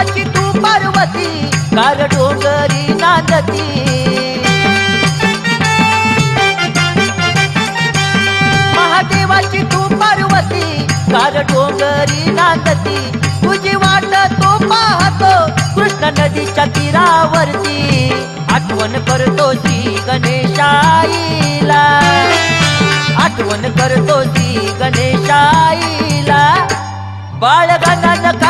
Parvati car डोंगरी नांदती. महादेवाची तू Parvati car डोंगरी नांदती. तुझी वाट तो पाहतो कृष्ण नदीच्या तीरावरती. आठवण करतो श्री गणेशाईला. आठवण करतो श्री गणेशाईला. बाळ गणानं